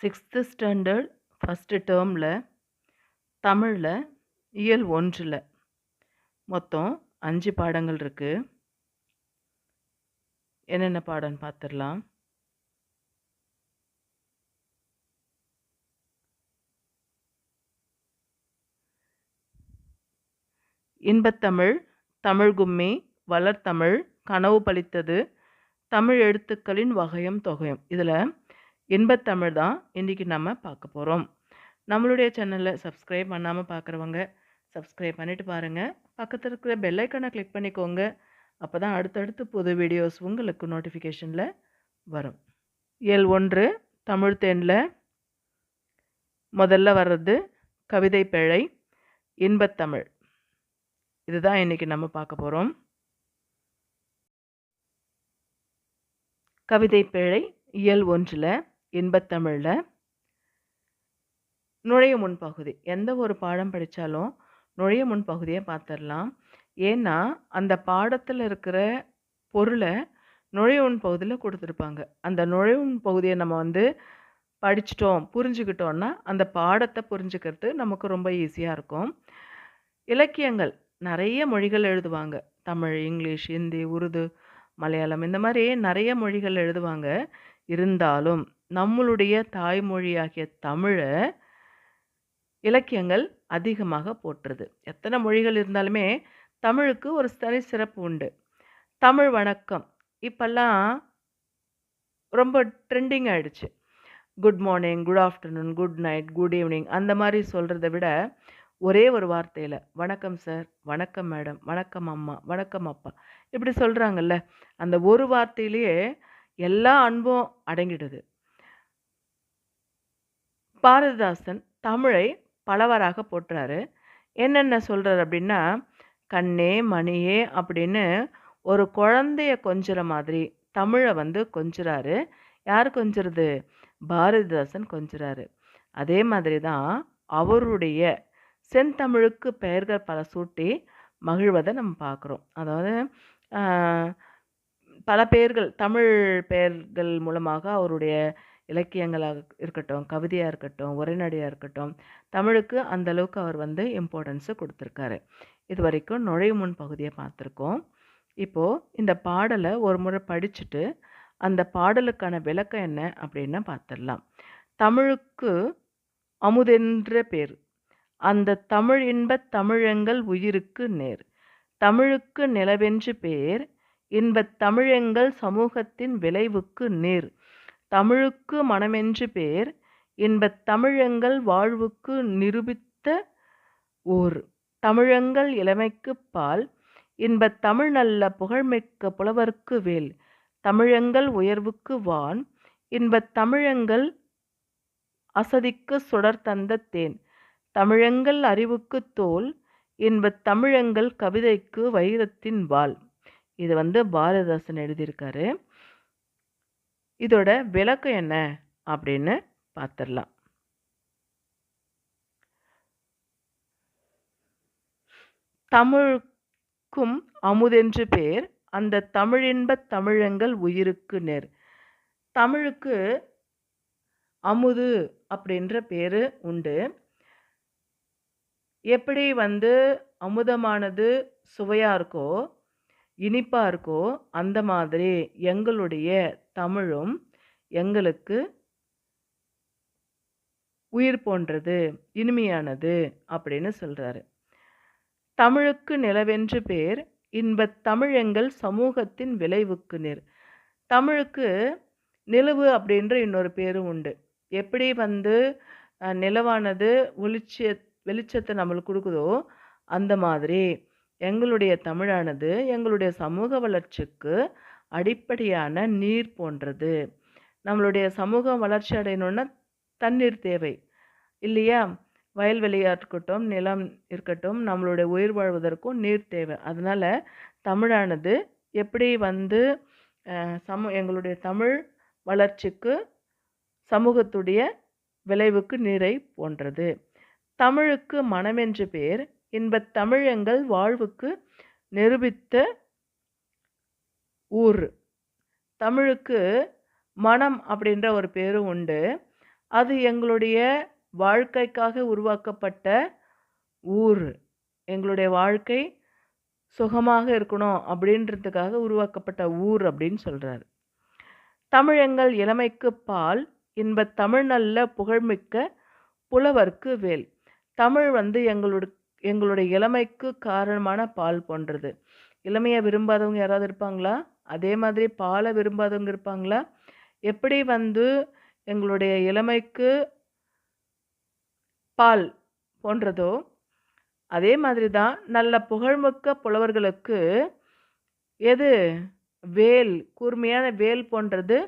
Sixth standard first டேர்மில் தமிழில் இயல் ஒன்றில். மொத்தம் அஞ்சு பாடங்கள் இருக்குது என்னென்ன பாடம்னு பார்த்துடலாம் இன்பத்தமிழ் தமிழ் கும்மி வளர்த்தமிழ் கனவு பலித்தது தமிழ் எழுத்துக்களின் வகையும் தொகையும். இதில் இன்பத்தமிழ் தான் இன்றைக்கி நம்ம பார்க்க போகிறோம் நம்மளுடைய சேனலில் சப்ஸ்கிரைப் பண்ணாமல் பார்க்குறவங்க சப்ஸ்கிரைப் பண்ணிவிட்டு பாருங்கள் பக்கத்தில் இருக்கிற பெல்லைக்கனை கிளிக் பண்ணிக்கோங்க. அப்போ தான் அடுத்தடுத்து புது வீடியோஸ் உங்களுக்கு நோட்டிஃபிகேஷனில் வரும். எல் ஒன்று தமிழ் தேனில். முதல்ல வர்றது கவிதை பிழை இன்பத்தமிழ். இதுதான் இன்றைக்கி நம்ம பார்க்க போகிறோம் கவிதை பிழை இயல் ஒன்றில். இன்பத்தமிழில். நுழைய முன்பகுதி எந்த ஒரு பாடம் படித்தாலும் நுழைய முன்பகுதியை பார்த்துடலாம் ஏன்னா அந்த பாடத்தில் இருக்கிற பொருளை நுழைய முன்பகுதியில் கொடுத்துருப்பாங்க. அந்த நுழைய முன்பகுதியை நம்ம வந்து படிச்சிட்டோம் புரிஞ்சுக்கிட்டோன்னா அந்த பாடத்தை புரிஞ்சுக்கிறது நமக்கு ரொம்ப ஈஸியாக இருக்கும். இலக்கியங்கள். நிறைய மொழிகள் எழுதுவாங்க. தமிழ் இங்கிலீஷ் ஹிந்தி உருது மலையாளம் இந்த மாதிரி நிறைய மொழிகள் எழுதுவாங்க. இருந்தாலும் நம்மளுடைய தாய்மொழியாகிய தமிழை இலக்கியங்கள் அதிகமாக போற்றுது. எத்தனை மொழிகள் இருந்தாலுமே தமிழுக்கு ஒரு தனி சிறப்பு உண்டு. தமிழ் வணக்கம். இப்போல்லாம் ரொம்ப ட்ரெண்டிங் ஆகிடுச்சு good morning good afternoon good night good evening அந்த மாதிரி சொல்கிறத விட ஒரே ஒரு வார்த்தையில் வணக்கம் சார் வணக்கம் மேடம் வணக்கம் அம்மா வணக்கம் அப்பா. இப்படி சொல்கிறாங்கல்ல அந்த ஒரு வார்த்தையிலேயே எல்லா அன்பும் அடங்கிடுது. பாரதிதாசன் தமிழை பலவராக போட்டுறாரு என்னென்ன சொல்கிறார் அப்படின்னா கண்ணே மணியே அப்படின்னு ஒரு குழந்தைய கொஞ்சுற மாதிரி தமிழை வந்து கொஞ்சுறாரு. யார் கொஞ்சுறது? பாரதிதாசன் கொஞ்சுறாரு. அதே மாதிரி தான் அவருடைய செந்தமிழுக்கு பெயர்கள் பல சூட்டி மகிழ்வதை நம்ம பார்க்குறோம். அதாவது பல பெயர்கள் தமிழ் பெயர்கள் மூலமாக அவருடைய இலக்கியங்களாக இருக்கட்டும் கவிதையாக இருக்கட்டும் உரைநடையாக இருக்கட்டும் தமிழுக்கு அந்த அளவுக்கு அவர் வந்து இம்பார்ட்டன்ஸை கொடுத்துருக்காரு. இது வரைக்கும் நுழைவு முன் பகுதியை பார்த்துருக்கோம். இப்போது இந்த பாடலை ஒரு முறை படிச்சுட்டு அந்த பாடலுக்கான விளக்கம் என்ன அப்படின்னு பார்த்துடலாம். தமிழுக்கு அமுதென்ற பேர். அந்த தமிழ் இன்பத் தமிழெங்கள் உயிருக்கு நேர். தமிழுக்கு நிலவென்று பேர். இன்பத் தமிழெங்கள் சமூகத்தின் விளைவுக்கு நேர். தமிழுக்கு மனமென்று பேர் இன்பத் தமிழெங்கள் வாழ்வுக்கு நிரூபித்த ஊர் தமிழங்கள் இளமைக்கு பால். இன்பத் தமிழ் நல்ல புகழ்மிக்க புலவர்க்கு வேல். தமிழங்கள் உயர்வுக்கு வான். இன்பத் தமிழங்கள் அசதிக்கு சுடர் தந்த தேன். தமிழங்கள் அறிவுக்கு தோல். இன்பத் தமிழங்கள் கவிதைக்கு வைரத்தின் வாள். இது வந்து பாரதிதாசன் எழுதியிருக்காரு. இதோட விளக்கம் என்ன அப்படின்னு பார்த்துடலாம் தமிழுக்கும் அமுதென்று பேர் அந்த தமிழின்ப தமிழங்கள் உயிருக்கு நேர். தமிழுக்கு அமுது அப்படின்ற பேர் உண்டு. எப்படி வந்து அமுதமானது சுவையாக இருக்கோ இனிப்பாக இருக்கோ அந்த மாதிரி எங்களுடைய தமிழும் எங்களுக்கு உயிர் போன்றது இனிமையானது அப்படின்னு சொல்கிறாரு தமிழுக்கு நிலவென்று பேர் இன்பத் தமிழ் எங்கள் சமூகத்தின் விளைவுக்கு நேர். தமிழுக்கு நிலவு அப்படின்ற இன்னொரு பேரும் உண்டு. எப்படி வந்து நிலவானது ஒளிச்ச வெளிச்சத்தை நம்மளுக்கு கொடுக்குதோ அந்த மாதிரி எங்களுடைய தமிழானது எங்களுடைய சமூக வளர்ச்சிக்கு அடிப்படையான நீர் போன்றது. நம்மளுடைய சமூகம் வளர்ச்சி அடையணுன்னா தண்ணீர் தேவை. இல்லையா? வயல்வெளியாக இருக்கட்டும் நிலம் இருக்கட்டும் நம்மளுடைய உயிர் வாழ்வதற்கும் நீர் தேவை. அதனால் தமிழானது எப்படி வந்து சம எங்களுடைய தமிழ் வளர்ச்சிக்கு சமூகத்துடைய விளைவுக்கு நீரை போன்றது. தமிழுக்கு மனமென்று பேர் இன்பத் தமிழங்கள் வாழ்வுக்கு நிரூபித்த ஊர். தமிழுக்கு மனம் அப்படின்ற ஒரு பேரும் உண்டு. அது எங்களுடைய வாழ்க்கைக்காக உருவாக்கப்பட்ட ஊர். எங்களுடைய வாழ்க்கை சுகமாக இருக்கணும் அப்படின்றதுக்காக உருவாக்கப்பட்ட ஊர் அப்படின்னு சொல்கிறார் தமிழெங்கள் இளமைக்கு பால் இன்பத் தமிழ் நல்ல புகழ்மிக்க புலவர்க்கு வேல். தமிழ் வந்து எங்களோட எங்களுடைய இளமைக்கு காரணமான பால் போன்றது. இளமையை விரும்பாதவங்க யாராவது இருப்பாங்களா? அதே மாதிரி பாலை விரும்பாதவங்க இருப்பாங்களா? எப்படி வந்து எங்களுடைய இளமைக்கு பால் போன்றதோ அதே மாதிரி தான் நல்ல புகழ்மிக்க புலவர்களுக்கு எது? வேல் கூர்மையான வேல் போன்றது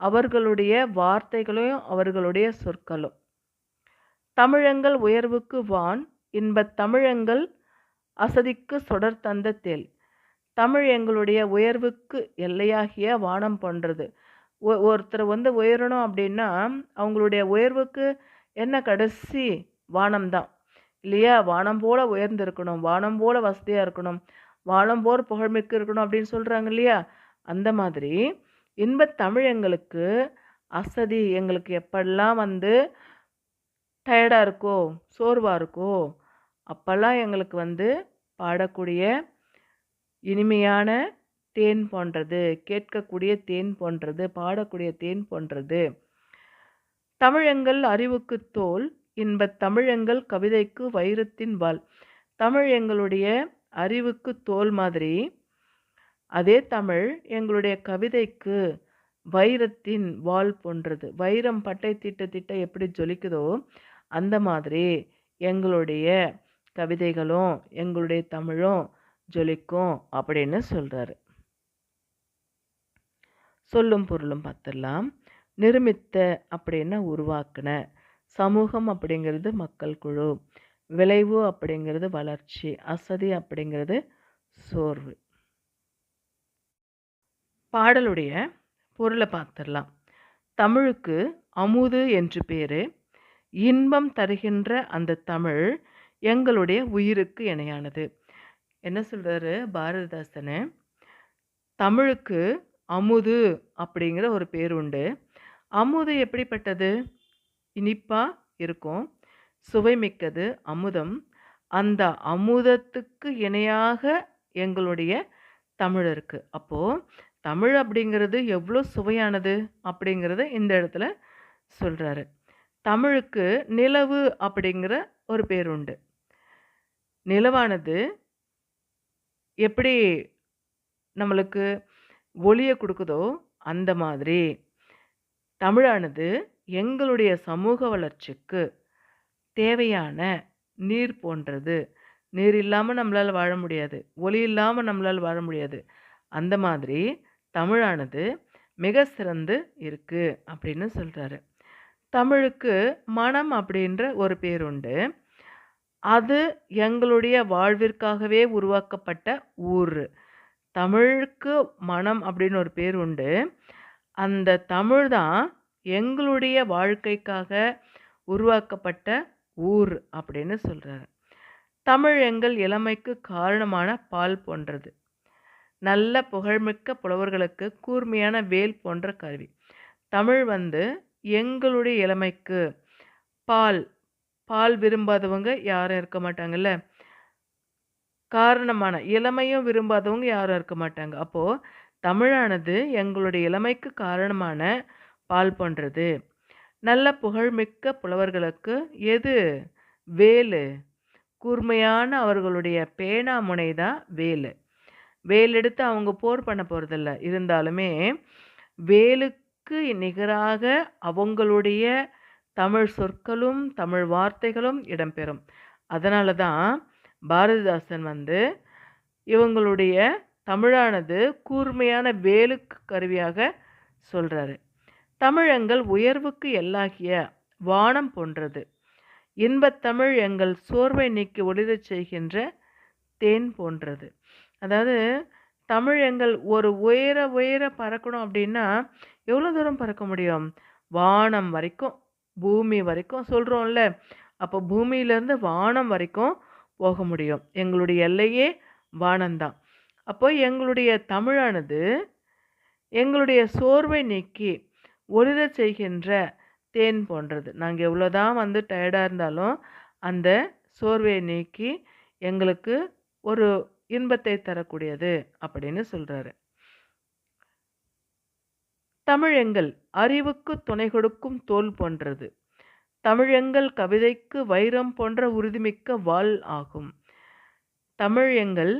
அவர்களுடைய வார்த்தைகளையும் அவர்களுடைய சொற்களும். தமிழங்கள் உயர்வுக்கு வான் இன்பத் தமிழங்கள் அசதிக்கு சொடர் தந்த தேல் தமிழ் எங்களுடைய உயர்வுக்கு எல்லையாகிய வானம் போன்றது. ஒ- ஒருத்தர் வந்து உயரணும் அப்படின்னா அவங்களுடைய உயர்வுக்கு என்ன கடைசி வானம் தான். இல்லையா? வானம் போல உயர்ந்திருக்கணும் வானம் போல வசதியாக இருக்கணும் வானம் போர் புகழ்மிக்க இருக்கணும் அப்படின்னு சொல்கிறாங்க இல்லையா? அந்த மாதிரி இன்பத் தமிழ் எங்களுக்கு அசதி எங்களுக்கு எப்பெல்லாம் வந்து டயர்டாக இருக்கோ சோர்வாக இருக்கோ அப்போல்லாம் எங்களுக்கு வந்து பாடக்கூடிய இனிமையான தேன் போன்றது கேட்கக்கூடிய தேன் போன்றது பாடக்கூடிய தேன் போன்றது. தமிழெங்கள் அறிவுக்கு தோல் இன்பத் தமிழெங்கள் கவிதைக்கு வைரத்தின் வாள். தமிழ் எங்களுடைய அறிவுக்கு தோல் மாதிரி அதே தமிழ் எங்களுடைய கவிதைக்கு வைரத்தின் வாள் போன்றது. வைரம் பட்டை திட்ட திட்ட எப்படி ஜொலிக்குதோ அந்த மாதிரி எங்களுடைய கவிதைகளும் எங்களுடைய தமிழும் ஜொலிக்கும் அப்படின்னு சொல்கிறாரு சொல்லும் பொருளும் பார்த்துடலாம். நிருமித்த அப்படின்னா உருவாக்கின சமூகம் அப்படிங்கிறது மக்கள் குழு விளைவு அப்படிங்கிறது வளர்ச்சி அசதி அப்படிங்கிறது சோர்வு. பாடலுடைய பொருளை பார்த்துடலாம். தமிழுக்கு அமுது என்று பேர். இன்பம் தருகின்ற அந்த தமிழ் எங்களுடைய உயிருக்கு இணையானது. என்ன சொல்கிறாரு பாரதிதாசன் தமிழுக்கு அமுது அப்படிங்கிற ஒரு பேர் உண்டு. அமுது எப்படிப்பட்டது? இனிப்பாக இருக்கும் சுவைமிக்கது அமுதம். அந்த அமுதத்துக்கு இணையாக எங்களுடைய தமிழ் இருக்குது அப்போது தமிழ் அப்படிங்கிறது எவ்வளோ சுவையானது அப்படிங்கிறத இந்த இடத்துல சொல்கிறாரு தமிழுக்கு நிலவு அப்படிங்கிற ஒரு பேர் உண்டு. நிலவானது எப்படி நம்மளுக்கு ஒளியை கொடுக்குதோ அந்த மாதிரி. தமிழானது எங்களுடைய சமூக வளர்ச்சிக்கு தேவையான நீர் போன்றது. நீர் இல்லாமல் நம்மளால் வாழ முடியாது. ஒளி இல்லாமல் நம்மளால் வாழ முடியாது. அந்த மாதிரி தமிழானது மிக சிறந்து இருக்குது அப்படின்னு சொல்கிறாரு தமிழுக்கு மனம் அப்படின்ற ஒரு பேர் உண்டு. அது எங்களுடைய வாழ்விற்காகவே உருவாக்கப்பட்ட ஊர். தமிழுக்கு மனம் அப்படின்னு ஒரு பேர் உண்டு. அந்த தமிழ் தான் எங்களுடைய வாழ்க்கைக்காக உருவாக்கப்பட்ட ஊர் அப்படின்னு சொல்கிறாரு தமிழ் எங்கள் இளமைக்கு காரணமான பால் போன்றது. நல்ல புகழ்மிக்க புலவர்களுக்கு கூர்மையான வேல் போன்ற கருவி. தமிழ் வந்து எங்களுடைய இளமைக்கு பால் பால் விரும்பாதவங்க யாரும் இருக்க மாட்டாங்கல்ல? காரணமான இளமையும் விரும்பாதவங்க யாரும் இருக்க மாட்டாங்க. அப்போது தமிழானது எங்களுடைய இளமைக்கு காரணமான பால் போன்றது நல்ல புகழ்மிக்க புலவர்களுக்கு எது? வேலு. கூர்மையான அவர்களுடைய பேனா முனை தான் வேலு. வேல் எடுத்து அவங்க போர் பண்ண போகிறதில்ல இருந்தாலுமே வேலுக்கு நிகராக அவங்களுடைய தமிழ் சொற்களும் தமிழ் வார்த்தைகளும் இடம்பெறும். அதனால தான் பாரதிதாசன் வந்து இவங்களுடைய தமிழானது கூர்மையான வேலுக்கு கருவியாக சொல்கிறாரு தமிழங்கள் உயர்வுக்கு எல்லாகிய வானம் போன்றது. இன்பத்தமிழ் எங்கள் சோர்வை நீக்கி ஒளிரச் செய்கின்ற தேன் போன்றது. அதாவது தமிழ் எங்கள் ஒரு உயர உயர பறக்கணும் அப்படின்னா எவ்வளோ தூரம் பறக்க முடியும்? வானம் வரைக்கும். பூமி வரைக்கும் சொல்கிறோம்ல அப்போ பூமியிலேருந்து வானம் வரைக்கும் போக முடியும். எங்களுடைய எல்லையே வானம்தான். அப்போ எங்களுடைய தமிழானது எங்களுடைய சோர்வை நீக்கி ஒளிரச் செய்கின்ற தேன் போன்றது. நாங்கள் எவ்வளோதான் வந்து டயர்டாக இருந்தாலும் அந்த சோர்வை நீக்கி எங்களுக்கு ஒரு இன்பத்தை தரக்கூடியது அப்படின்னு சொல்கிறாரு தமிழெங்கள் அறிவுக்கு துணை கொடுக்கும் தோல் போன்றது. தமிழெங்கள் கவிதைக்கு வைரம் போன்ற உறுதிமிக்க வாள் ஆகும். தமிழ் எங்கள்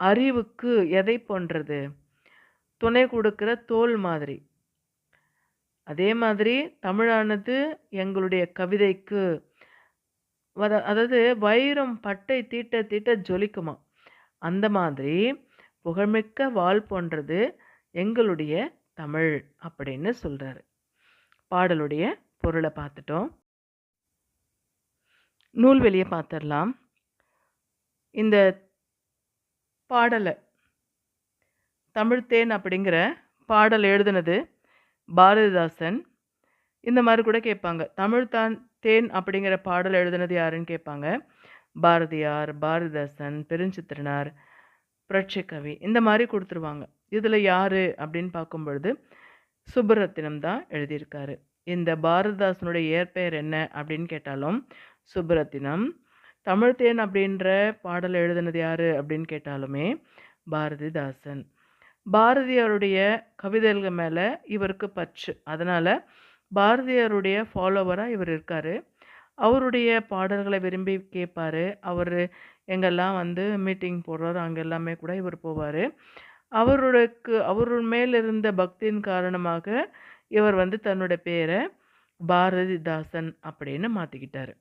அறிவுக்கு எதை போன்றது? துணை கொடுக்கிற தோல் மாதிரி. அதே மாதிரி தமிழானது எங்களுடைய கவிதைக்கு அதாவது வைரம் பட்டை தீட்ட தீட்ட ஜொலிக்குமா? அந்த மாதிரி புகழ்மிக்க வாள் போன்றது. எங்களுடைய தமிழ் அப்படின்னு சொல்கிறாரு பாடலுடைய பொருளை பார்த்துட்டோம். நூல்வெளியை பார்த்துடலாம். இந்த பாடலை தமிழ்த்தேன் அப்படிங்கிற பாடல் எழுதுனது பாரதிதாசன். இந்த மாதிரி கூட கேட்பாங்க. தமிழ் தான் தேன் அப்படிங்கிற பாடல் எழுதுனது யாருன்னு கேட்பாங்க. பாரதியார் பாரதிதாசன் பெருஞ்சித்திரனார் புரட்சிக்கவி. இந்த மாதிரி கொடுத்துருவாங்க. இதில் யார் அப்படின்னு பார்க்கும் பொழுது சுப்பரத்தினம் தான் எழுதியிருக்காரு. இந்த பாரதிதாசனுடைய இயற்பெயர் என்ன அப்படின்னு கேட்டாலும் சுப்பரத்தினம் தமிழ்த்தேன் அப்படின்ற பாடல் எழுதுனது யார் அப்படின்னு கேட்டாலுமே பாரதிதாசன். பாரதியாருடைய கவிதைகள் மேலே இவருக்கு பற்று. அதனால் பாரதியாருடைய ஃபாலோவராக இவர் இருக்கார். அவருடைய பாடல்களை விரும்பி கேட்பார் அவர் எங்கெல்லாம் வந்து மீட்டிங் போடுறாரு அங்கே எல்லாமே கூட இவர் போவார். அவருக்கு அவர் மேல் இருந்த பக்தியின் காரணமாக இவர் வந்து தன்னோட பேரை பாரதிதாசன் அப்படின்னு மாற்றிக்கிட்டார்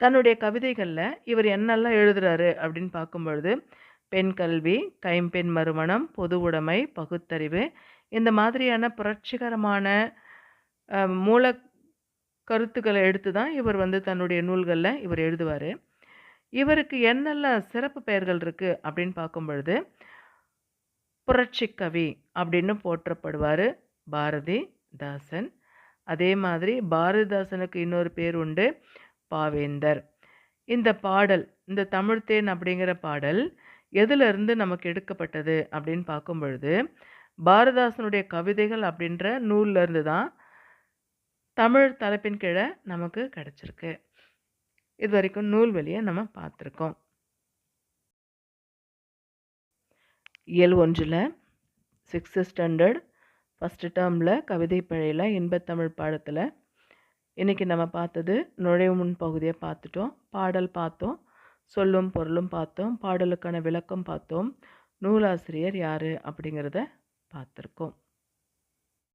தன்னுடைய கவிதைகளில் இவர் என்னெல்லாம் எழுதுறாரு அப்படின்னு பார்க்கும்பொழுது பெண் கல்வி கைம்பெண் மறுமணம் பொது உடைமை பகுத்தறிவு இந்த மாதிரியான புரட்சிகரமான மூல கருத்துக்களை எடுத்து தான் இவர் வந்து தன்னுடைய நூல்களில் இவர் எழுதுவார். இவருக்கு என்னெல்லாம் சிறப்பு பெயர்கள் இருக்குது அப்படின்னு பார்க்கும் பொழுது புரட்சிக்கவி அப்படின்னு போற்றப்படுவார் பாரதிதாசன் அதே மாதிரி பாரதிதாசனுக்கு இன்னொரு பேர் உண்டு பாவேந்தர். இந்த பாடல் இந்த தமிழ்த்தேன் அப்படிங்கிற பாடல் எதிலிருந்து நமக்கு எடுக்கப்பட்டது அப்படின்னு பார்க்கும் பொழுது பாரதிதாசனுடைய கவிதைகள் அப்படின்ற நூல்லருந்து தான் தமிழ் தலைப்பின் கீழே நமக்கு கிடச்சிருக்கு. இது வரைக்கும் நூல்வெளியை நம்ம பார்த்துருக்கோம் இயல் ஒன்றில் சிக்ஸ்த்து ஸ்டாண்டர்ட் ஃபஸ்ட்டு டேர்மில் கவிதை பிழையில் இன்பத்தமிழ் பாடத்தில். இன்றைக்கி நம்ம பார்த்தது நுழைவு முன் பகுதியை பார்த்துட்டோம். பாடல் பார்த்தோம். சொல்லும் பொருளும் பார்த்தோம். பாடலுக்கான விளக்கம் பார்த்தோம். நூலாசிரியர் யார் அப்படிங்கிறத பார்த்துருக்கோம்.